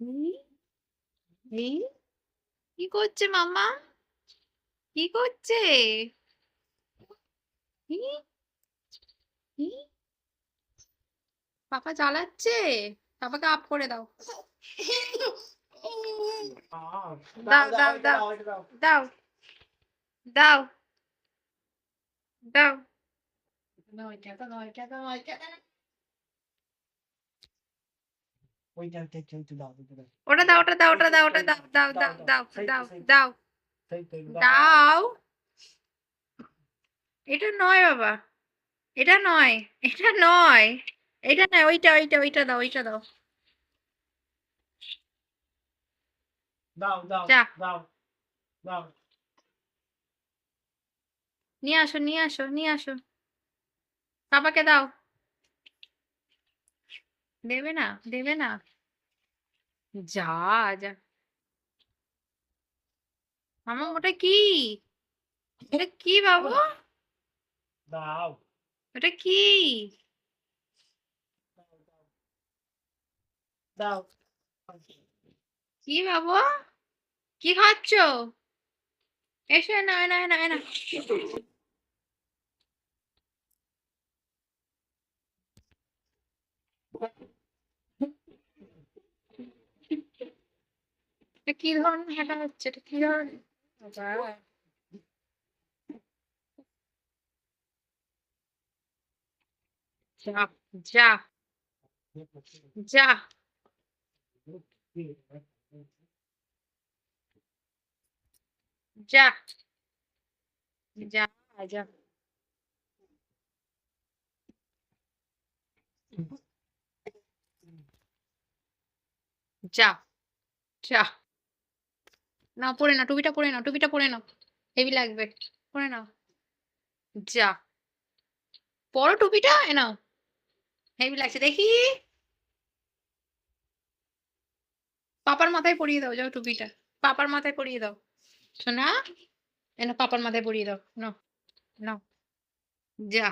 এই, কি করছে মামা কি করছে পাপা জ্বালাচ্ছে পাপাকে আপ করে দাও দাও দাও দাও দাও দাও দাও ওটা দাও ওটা দাও ওটা দাও ওটা দাও দাও দাও দাও দাও। দাও দাও। এটা নয় বাবা। এটা নয় এটা নয় এটা নয় ওইটা ওইটা ওইটা দাও ওইটা দাও। দাও দাও দাও দাও। নিয়ে আসো নিয়ে আসো নিয়ে আসো। পাপাকে দাও। দেবে না দেবে না। যা যা। মামা ওটা কি? এটা কি বাবু? দাও। ওটা কি? দাও। কি বাবু? কি খাচ্ছ? এসো না না না না এটা কি ধরনের হাঁটা হচ্ছে এটা কি ধরনের বাবা। যা যা যা যা যা যা যা যা না পরে না টুপিটা পরে নাও, টুপিটা পরে নাও। হেভি লাগবে পরে নাও। যা। পরো টুপিটা, এ নাও। হেভি লাগছে, দেখি। পাপার মাথায় পরিয়ে দাও, যাও টুপিটা। পাপার মাথায় পরিয়ে দাও। শোনা এনো পাপার মাথায় পরিয়ে দাও। নাও নাও। যা।